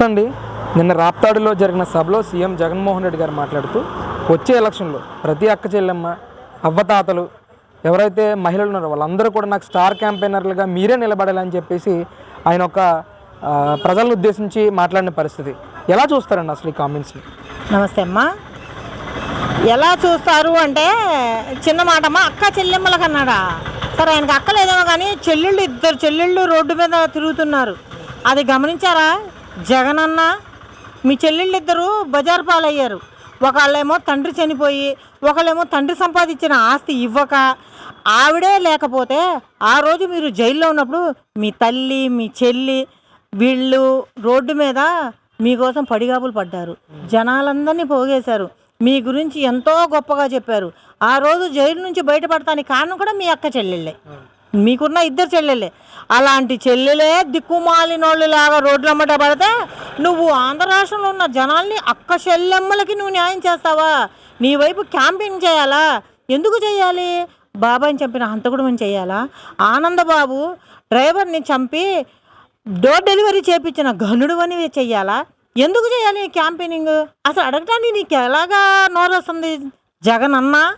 నమస్తే అండి నిన్న రాప్తాడులో జరిగిన సభలో సీఎం జగన్మోహన్ రెడ్డి గారు మాట్లాడుతూ వచ్చే ఎలక్షన్లో ప్రతి అక్క చెల్లెమ్మ అవ్వతాతలు ఎవరైతే మహిళలు ఉన్నారో వాళ్ళందరూ కూడా నాకు స్టార్ క్యాంపెయినర్లుగా మీరే నిలబడాలని చెప్పేసి ఆయన ఒక ప్రజలను ఉద్దేశించి మాట్లాడిన పరిస్థితి. ఎలా చూస్తారండి అసలు ఈ కామెంట్స్ని నమస్తే అమ్మా. ఎలా చూస్తారు అంటే చిన్న మాట అమ్మా అక్క చెల్లెమ్మలకు అన్నాడా సరే ఆయనకి అక్క లేదేమో కానీ చెల్లెళ్ళు ఇద్దరు చెల్లెళ్ళు రోడ్డు మీద తిరుగుతున్నారు. అది గమనించారా? జగన్ అన్న మీ చెల్లెళ్ళిద్దరూ బజార్ పాలయ్యారు. ఒకళ్ళేమో తండ్రి చనిపోయి ఒకళ్ళేమో తండ్రి సంపాదించిన ఆస్తి ఇవ్వక ఆవిడే లేకపోతే ఆ రోజు మీరు జైల్లో ఉన్నప్పుడు మీ తల్లి మీ చెల్లి వీళ్ళు రోడ్డు మీద మీకోసం పడిగాపులు పడ్డారు. జనాలందరినీ పోగేశారు. మీ గురించి ఎంతో గొప్పగా చెప్పారు. ఆ రోజు జైలు నుంచి బయటపడటానికి కారణం కూడా మీ అక్క చెల్లెళ్ళే. మీకున్న ఇద్దరు చెల్లెలే. అలాంటి చెల్లెలే దిక్కుమాలినోళ్ళు లాగా రోడ్లు పడితే నువ్వు ఆంధ్ర రాష్ట్రంలో ఉన్న జనాల్ని అక్క చెల్లెమ్మలకి నువ్వు న్యాయం చేస్తావా? నీ వైపు క్యాంపింగ్ చేయాలా? ఎందుకు చేయాలి? బాబాయ్ చంపిన హంతకుడు చేయాలా? ఆనందబాబు డ్రైవర్ని చంపి డోర్ డెలివరీ చేపించిన ఘనుడు అని చెయ్యాలా ఎందుకు చేయాలి క్యాంపెయినింగ్? అసలు అడగటానికి నీకు ఎలాగా నోరొస్తుంది జగన్ అన్నా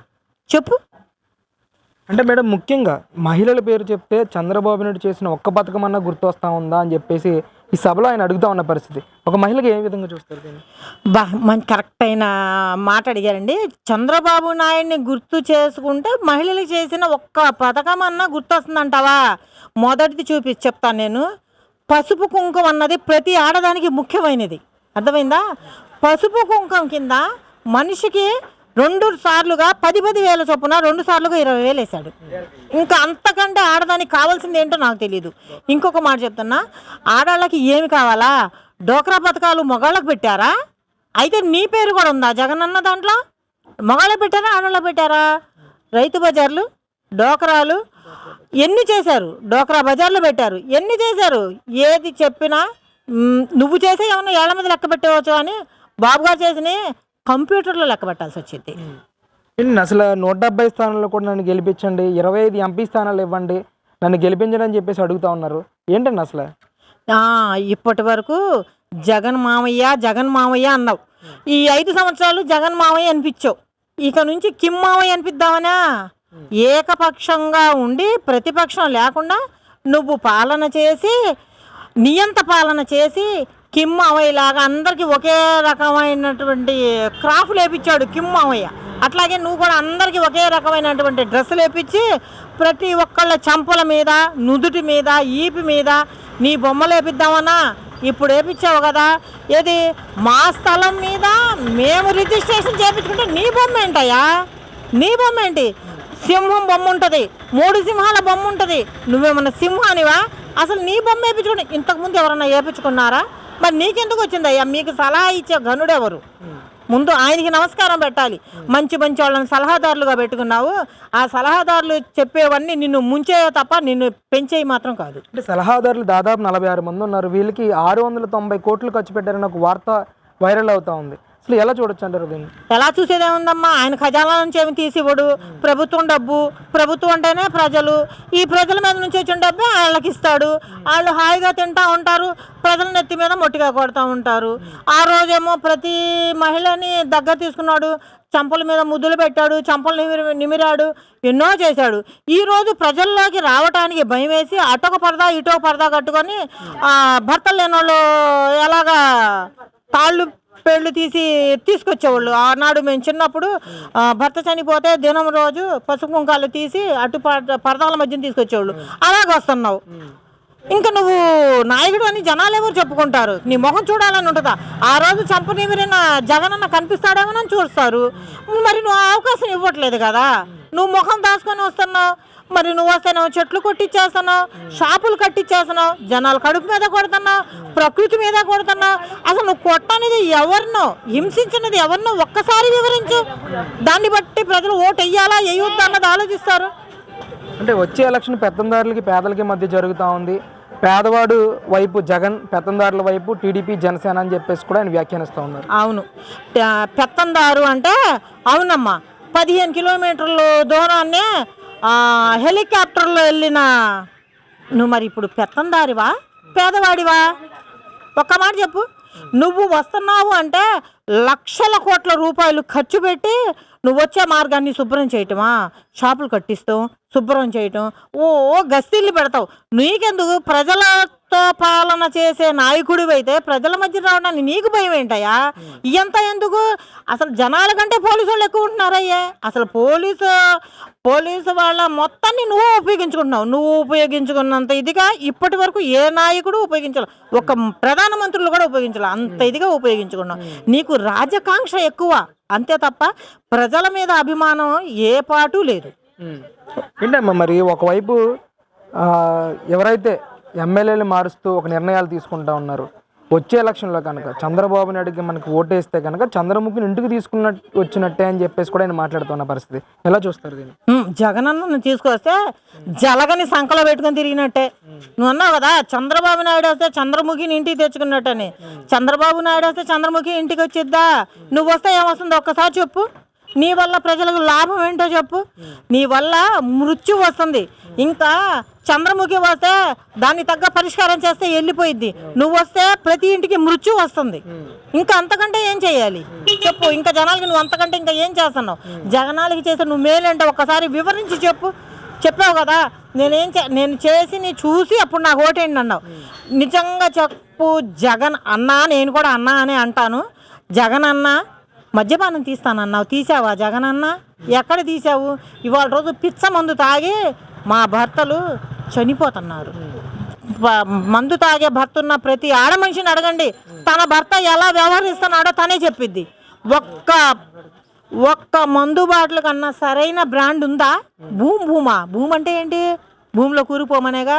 చెప్పు. అంటే మేడం ముఖ్యంగా మహిళల పేరు చెప్తే చంద్రబాబు నాయుడు చేసిన ఒక్క పథకం అన్నా గుర్తొస్తా ఉందా అని చెప్పేసి ఈ సభలో ఆయన అడుగుతా ఉన్న పరిస్థితి. ఒక మహిళకి ఏ విధంగా చూస్తారు బా మంచి కరెక్ట్ అయిన మాట అడిగారండి. చంద్రబాబు నాయుడిని గుర్తు చేసుకుంటే మహిళలు చేసిన ఒక్క పథకం అన్నా గుర్తొస్తుందంటావా? మొదటిది చూపి చెప్తాను నేను. పసుపు కుంకుమ అన్నది ప్రతి ఆడదానికి ముఖ్యమైనది. అర్థమైందా? పసుపు కుంకుమ కింద మనిషికి రెండు సార్లుగా పది పది వేల చొప్పున రెండు సార్లుగా ఇరవై వేలు వేశాడు. ఇంకా అంతకంటే ఆడదానికి కావాల్సింది ఏంటో నాకు తెలియదు ఇంకొక మాట చెప్తున్నా ఆడవాళ్ళకి ఏమి కావాలా? డోక్రా పథకాలు మగాళ్ళకి పెట్టారా? అయితే నీ పేరు కూడా ఉందా జగన్ అన్న దాంట్లో? మగాళ్ళకి పెట్టారా ఆడవాళ్ళకి పెట్టారా? రైతు బజార్లు డోకరాలు ఎన్ని చేశారు? డోకరా బజార్లు పెట్టారు. ఎన్ని చేశారు? ఏది చెప్పినా నువ్వు చేసే ఏమన్నా ఏళ్ళ మీద లెక్క పెట్టవచ్చు అని బాబు గారు కంప్యూటర్లో లెక్క పెట్టాల్సి వచ్చింది అసలు నూట డెబ్బై స్థానాల్లో కూడా నన్ను గెలిపించండి ఇరవై ఐదు ఎంపీ స్థానాలు ఇవ్వండి నన్ను గెలిపించండి అని చెప్పేసి అడుగుతా ఉన్నారు. ఏంటండి అసలు? ఇప్పటి వరకు జగన్ మామయ్య జగన్ మామయ్య అన్నావు. ఈ ఐదు సంవత్సరాలు జగన్ మామయ్య అనిపించావు. ఇక నుంచి కిమ్ మామయ్య అనిపిద్దామనా? ఏకపక్షంగా ఉండి ప్రతిపక్షం లేకుండా నువ్వు పాలన చేసి నియంత పాలన చేసి కిమ్ మామయ్యలాగా అందరికీ ఒకే రకమైనటువంటి క్రాఫ్ లేపించాడు కిమ్ మామయ్య అట్లాగే నువ్వు కూడా అందరికీ ఒకే రకమైనటువంటి డ్రెస్సులు వేపించి ప్రతి ఒక్కళ్ళ చంపల మీద నుదుటి మీద ఈపి మీద నీ బొమ్మలు లేపిద్దామన్నా ఇప్పుడు వేపించావు కదా. ఏది? మా స్థలం మీద మేము రిజిస్ట్రేషన్ చేయించుకుంటే నీ బొమ్మ ఏంటయ్యా? నీ బొమ్మ ఏంటి? సింహం బొమ్మ ఉంటుంది మూడు సింహాల బొమ్మ ఉంటుంది. నువ్వేమన్నా సింహానివా? అసలు నీ బొమ్మ వేయించుకుంటే ఇంతకుముందు ఎవరన్నా వేయించుకున్నారా మరి నీకెందుకు వచ్చిందయ్యా మీకు సలహా ఇచ్చే గనుడెవరు ముందు ఆయనకి నమస్కారం పెట్టాలి. మంచి మంచి వాళ్ళని సలహాదారులుగా పెట్టుకున్నావు. ఆ సలహాదారులు చెప్పేవన్నీ నిన్ను ముంచే తప్ప నిన్ను పెంచేవి మాత్రం కాదు. అంటే సలహాదారులు దాదాపు నలభై ఆరు మంది ఉన్నారు. వీళ్ళకి ఆరు వందల తొంభై కోట్లు ఖర్చు పెట్టారని ఒక వార్త వైరల్ అవుతా ఉంది. అసలు ఎలా చూడొచ్చు అంటారు దీన్ని ఎలా చూసేదేముందమ్మా? ఆయన ఖజానా నుంచి ఏమి తీసివ్వడు. ప్రభుత్వం డబ్బు. ప్రభుత్వం అంటేనే ప్రజలు. ఈ ప్రజల మీద నుంచి వచ్చిన డబ్బే వాళ్ళకి ఇస్తాడు. వాళ్ళు హాయిగా తింటా ఉంటారు. ప్రజల నెత్తి మీద మొట్టిగా కొడతా ఉంటారు. ఆ రోజేమో ప్రతి మహిళని దగ్గర తీసుకున్నాడు. చంపల మీద ముద్దులు పెట్టాడు. చంపలు నిమిరి నిమిరాడు. ఎన్నో చేశాడు. ఈ రోజు ప్రజల్లోకి రావటానికి భయం వేసి అటొక పరదా ఇటొక పరదా కట్టుకొని భర్తలు లేనోళ్ళు ఎలాగా తాళ్ళు పెళ్ళు తీసి తీసుకొచ్చేవాళ్ళు. ఆనాడు మేము చిన్నప్పుడు భర్త చనిపోతే దినం రోజు పసుపు కుంకాలు తీసి అటు పరదాల మధ్యన తీసుకొచ్చేవాళ్ళు. అలాగ వస్తున్నావు. ఇంకా నువ్వు నాయకుడు అని జనాలు ఎవరు చెప్పుకుంటారు? నీ ముఖం చూడాలని ఉంటుందా? ఆ రోజు చంపు నిమిరిన జగనన్న కనిపిస్తాడేమోనని చూస్తారు. మరి నువ్వు అవకాశం ఇవ్వట్లేదు కదా. నువ్వు ముఖం దాచుకొని వస్తున్నావు. మరి నువ్వు వస్తున్నావు చెట్లు కొట్టిచ్చేస్తున్నావు షాపులు కట్టిచ్చేస్తున్నావు జనాలు కడుపు మీద కొడుతున్నావు ప్రకృతి మీద కొడుతున్నావు. అసలు నువ్వు కొట్టనిది ఎవరినో హింసించినది ఎవరినో ఒక్కసారి వివరించు. దాన్ని బట్టి ప్రజలు ఓటు వెయ్యాలా వేయొద్దా అన్నది ఆలోచిస్తారు. అంటే వచ్చే ఎలక్షన్ పెత్తందారులకి పేదలకి మధ్య జరుగుతూ ఉంది. పేదవాడు వైపు జగన్ పెత్తందారుల వైపు టీడీపీ జనసేన అని చెప్పేసి కూడా ఆయన వ్యాఖ్యానిస్తూ ఉన్నారు. అవును. పెత్తందారు అంటే అవునమ్మా పదిహేను కిలోమీటర్ల దూరాన్నే హెలికాప్టర్లో వెళ్ళిన నువ్వు మరి ఇప్పుడు పెత్తందారివా? పేదవాడివా? ఒక్క మాట చెప్పు. నువ్వు వస్తున్నావు అంటే లక్షల కోట్ల రూపాయలు ఖర్చు పెట్టి నువ్వు వచ్చే మార్గాన్ని శుభ్రం చేయటమా? షాపులు కట్టిస్తాం శుభ్రం చేయటం. ఓ గస్తీళ్ళు పెడతావు. నీకెందుకు? ప్రజలతో పాలన చేసే నాయకుడివి అయితే ప్రజల మధ్య రావడానికి నీకు భయం ఏంటయ్యా? ఇదంతా ఎందుకు? అసలు జనాల కంటే పోలీసు వాళ్ళు ఎక్కువ ఉంటున్నారయ్యే. అసలు పోలీసు పోలీసు వాళ్ళ మొత్తాన్ని నువ్వు ఉపయోగించుకుంటున్నావు. నువ్వు ఉపయోగించుకున్నంత ఇదిగా ఇప్పటి వరకు ఏ నాయకుడు ఉపయోగించాలి. ఒక ప్రధానమంత్రులు కూడా ఉపయోగించాలి. అంత ఇదిగా ఉపయోగించుకున్నావు. నీకు రాజకాంక్ష ఎక్కువ. అంతే తప్ప ప్రజల మీద అభిమానం ఏ పాటు లేదు. ఏంటమ్మా మరి ఒకవైపు ఎవరైతే ఎమ్మెల్యేలు మారుస్తూ ఒక నిర్ణయాలు తీసుకుంటా ఉన్నారు వచ్చే ఎలక్షన్లో కనుక చంద్రబాబు నాయుడుకి మనకి ఓటేస్తే కనుక చంద్రముఖిని ఇంటికి తీసుకున్న వచ్చినట్టే అని చెప్పేసి కూడా ఆయన మాట్లాడుతున్న పరిస్థితి. ఎలా చూస్తారు దీన్ని? ఉమ్, తీసుకొస్తే జలగని సంకలో పెట్టుకొని తిరిగినట్టే. నువ్వు అన్నావు కదా చంద్రబాబు నాయుడు వస్తే చంద్రముఖిని ఇంటికి తెచ్చుకున్నట్టని. చంద్రబాబు నాయుడు వస్తే చంద్రముఖి ఇంటికి వచ్చిద్దా? నువ్వు వస్తే ఏమొస్తుందో? ఒక్కసారి చెప్పు. నీ వల్ల ప్రజలకు లాభం ఏంటో చెప్పు. నీ వల్ల మృత్యు వస్తుంది. ఇంకా చంద్రముఖి వస్తే దాన్ని తగ్గ పరిష్కారం చేస్తే వెళ్ళిపోయిద్ది. నువ్వు వస్తే ప్రతి ఇంటికి మృత్యు వస్తుంది. ఇంకా అంతకంటే ఏం చేయాలి? చెప్పు. ఇంకా జనాలకి నువ్వు అంతకంటే ఇంకా ఏం చేస్తున్నావు? జగనాలకి చేసే నువ్వు మేలంటే ఒక్కసారి వివరించి చెప్పు. చెప్పావు కదా నేనేం చే నేను చేసి నీ చూసి అప్పుడు నాకు ఓటేయండి అన్నావు. నిజంగా చెప్పు జగన్ అన్నా నేను కూడా అన్నా అని అంటాను. జగన్ అన్న మద్యపానం తీస్తానన్నావు తీసావా జగన్ ఎక్కడ తీసావు? ఇవాళ రోజు పిచ్చ మందు తాగి మా భర్తలు చనిపోతున్నారు. మందు తాగే భర్త ఉన్న ప్రతి ఆడ మనిషిని అడగండి. తన భర్త ఎలా వ్యవహరిస్తున్నాడో తనే చెప్పిద్ది. ఒక్క ఒక్క మందు బాటిల్ కన్నా సరైన బ్రాండ్ ఉందా? భూమ్ భూమా? భూమ్ అంటే ఏంటి? భూమిలో కూరిపోమనేగా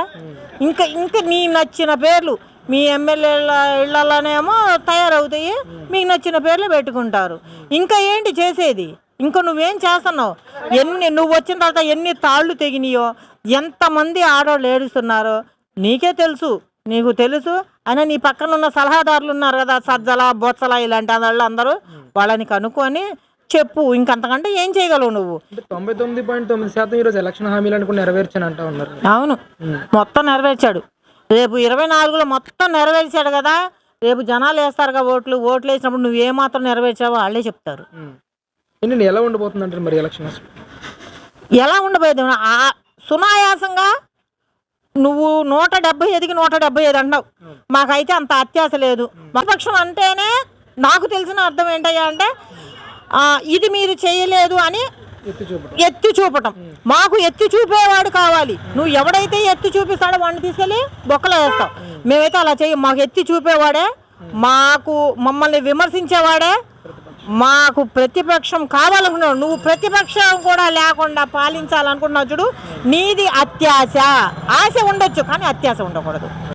ఇంకా ఇంకా నీ నచ్చిన పేర్లు. మీ ఎమ్మెల్యేల ఇళ్ళలోనేమో తయారవుతాయి. మీకు నచ్చిన పేర్లు పెట్టుకుంటారు. ఇంకా ఏంటి చేసేది? ఇంకా నువ్వేం చేస్తున్నావు? ఎన్ని నువ్వు వచ్చిన తర్వాత ఎన్ని తాళ్ళు తెగినాయో? ఎంతమంది ఆడవాళ్ళు ఏడుస్తున్నారో? నీకే తెలుసు. నీకు తెలుసు అయినా నీ పక్కన ఉన్న సలహాదారులు ఉన్నారు కదా సజ్జల బొత్సల ఇలాంటి వాళ్ళు అందరూ. వాళ్ళని కనుక్కొని చెప్పు. ఇంకంతకంటే ఏం చేయగలవు నువ్వు? తొంభై తొమ్మిది పాయింట్ తొమ్మిది శాతం ఈరోజు ఎలక్షన్ హామీలు అనుకుని నెరవేర్చాను అంటా ఉన్నారు. అవును. మొత్తం నెరవేర్చాడు. రేపు ఇరవై నాలుగులో మొత్తం నెరవేర్చాడు కదా. రేపు జనాలు వేస్తారుగా ఓట్లు ఓట్లు వేసినప్పుడు నువ్వు ఏమాత్రం నెరవేర్చావో వాళ్ళే చెప్తారు. ఎలా ఉండబోతుంది అంటారు మరి ఎలక్షన్ ఎలా ఉండబోయేది? ఆ సునాయాసంగా నువ్వు నూట డెబ్బై ఐదుకి నూట డెబ్బై ఐదు అంటావు మాకైతే అంత అత్యాశ లేదు. విపక్షం అంటేనే నాకు తెలిసిన అర్థం ఏంటయ్యా అంటే ఇది మీరు చేయలేదు అని ఎత్తి చూపటం. మాకు ఎత్తి చూపేవాడు కావాలి. నువ్వు ఎవడైతే ఎత్తి చూపిస్తాడో వాడిని తీసుకెళ్ళి బొక్కలో వేస్తావు. మేమైతే అలా చెయ్యం. మాకు ఎత్తి చూపేవాడే. మాకు మమ్మల్ని విమర్శించేవాడే. మాకు ప్రతిపక్షం కావాలనుకున్నావు నువ్వు ప్రతిపక్షం కూడా లేకుండా పాలించాలనుకున్నావు చూడు. నీది అత్యాశ. ఆశ ఉండొచ్చు కానీ అత్యాశ ఉండకూడదు.